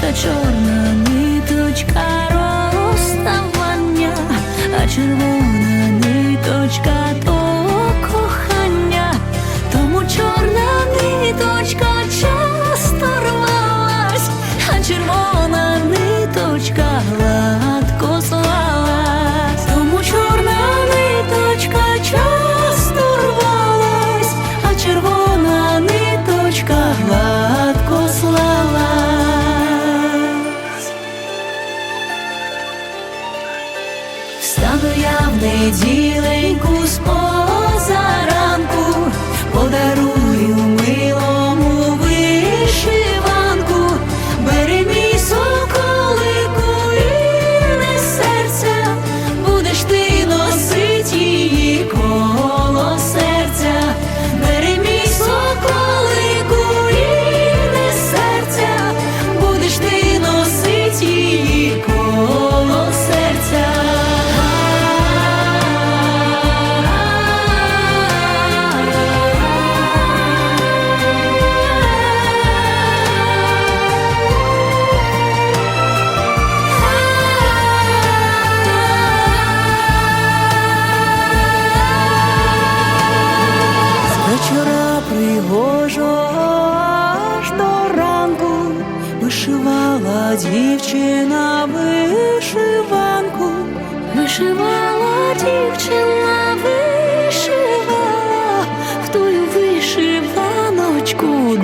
та чорна ниточка розставання, а червона ниточка Встану я в неділеньку з З вечора пригожого аж до ранку вишивала дівчина вишиванку, вишивала дівчина, вишивала в тую вишиваночку